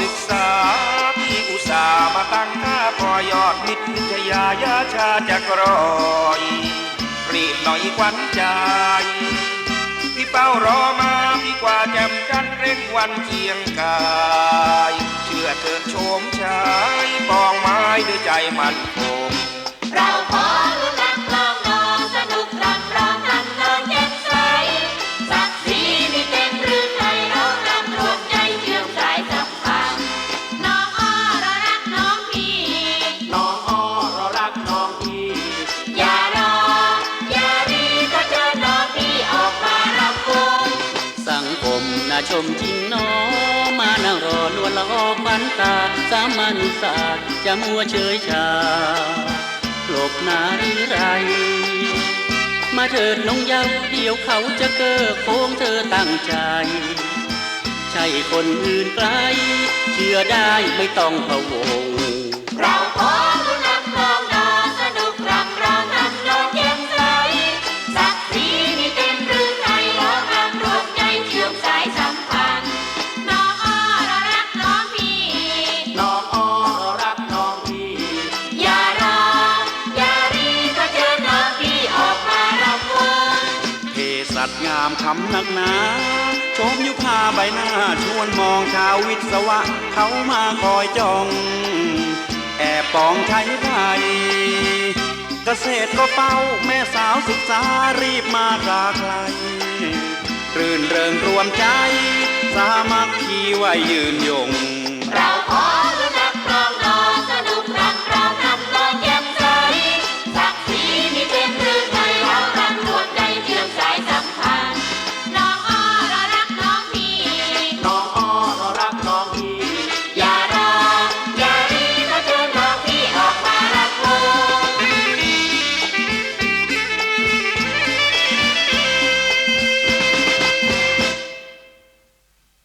ศึกษาพี่อุตส่าห์มาตั้งค่าคอยอดมิตรวิทยายาชาจะกรอยรีบหน่อยควันใจพี่เป้ารอมาพี่กว่าแจมจันเร่งวันเคียงกาย เชื่อเถิดโฉมชายปองไม้ด้วยใจมันคง ชมจริงหนอมานั่งรอนวลละออกบันตา สามัญศาสตร์จะมัวเฉยชาหลบนาหรือไร มาเถิดน้องเยาว์เดี๋ยวเขาจะเก้อโค้งเธอตั้งใจ ใช่คนอื่นไกล เชื่อได้ไม่ต้องพะวง เราขอ เทสัตว์งามคำนักหนาชมยุพาใบหน้าชวนมองชาววิศวะ เขามาคอยจ้อง แอบปองใช้ไทยเกษตรก็เฝ้าแม่สาวศึกษารีบมาจาไกลรื่นเริงรวมใจ สามัคคีไว้ยืนยง